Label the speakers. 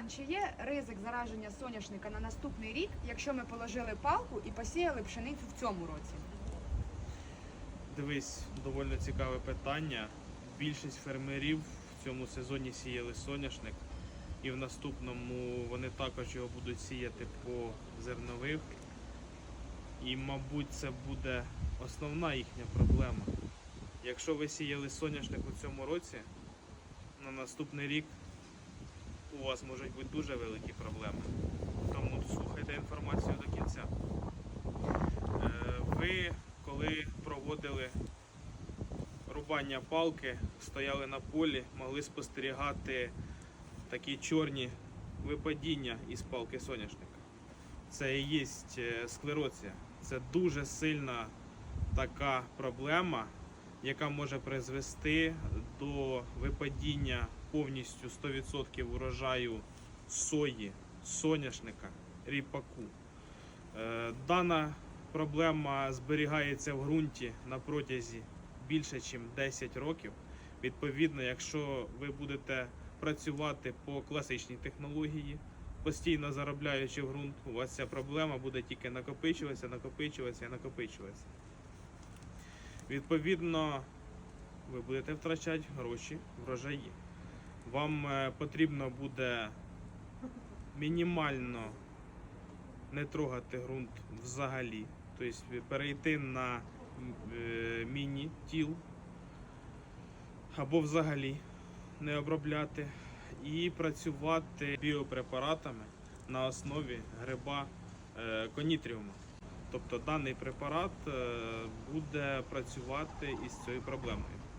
Speaker 1: Богдан, чи є ризик зараження соняшника на наступний рік, якщо ми положили палку і посіяли пшеницю в цьому році?
Speaker 2: Дивись, доволі цікаве питання. Більшість фермерів в цьому сезоні сіяли соняшник, і в наступному вони також його будуть сіяти по зернових. І, мабуть, це буде основна їхня проблема. Якщо ви сіяли соняшник у цьому році, на наступний рік у вас можуть бути дуже великі проблеми. Тому слухайте інформацію до кінця. Е, Ви, коли проводили рубання палки, стояли на полі, могли спостерігати такі чорні випадіння із палки соняшника. Це і є е, склерозія. Це дуже сильна така проблема, яка може призвести до випадіння повністю 100% урожаю сої, соняшника, ріпаку. Е, Дана проблема зберігається в ґрунті на протязі більше, ніж 10 років. Відповідно, якщо ви будете працювати по класичній технології, постійно заробляючи в ґрунт, у вас ця проблема буде тільки накопичуватися, накопичуватися і накопичуватися. Відповідно, ви будете втрачати гроші, врожаї. Вам е, потрібно буде мінімально не трогати ґрунт взагалі. Тобто перейти на е, міні-тіл або взагалі не обробляти і працювати біопрепаратами на основі гриба е, конітріума. Тобто даний препарат буде працювати із цією проблемою.